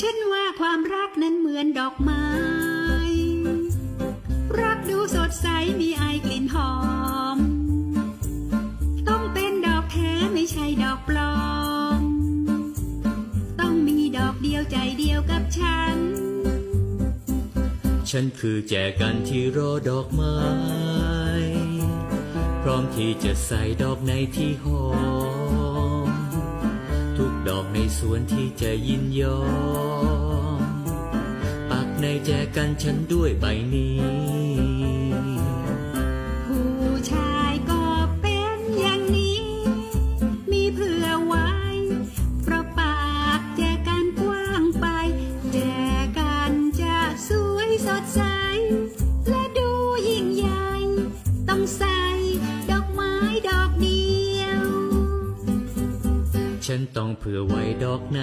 ฉันว่าความรักนั้นเหมือนดอกไม้ รักดูสดใสมีไอกลิ่นหอม ต้องเป็นดอกแท้ไม่ใช่ดอกปลอม ต้องมีดอกเดียวใจเดียวกับฉัน ฉันคือแจกันที่รอดอกไม้ พร้อมที่จะใส่ดอกในที่หอม ทุกดอกในสวนที่จะยินยอม ปักในแจกันฉันด้วยใบนี้ ผู้ชายก็เป็นอย่างนี้ มีเพื่อไว้ เพราะปากแจกันกว้างไป แจกันจะสวยสดใส และดูยิ่งใหญ่ ต้องใส่ดอกไม้ดอกเดียว ฉันต้องเผื่อไว้ดอกใน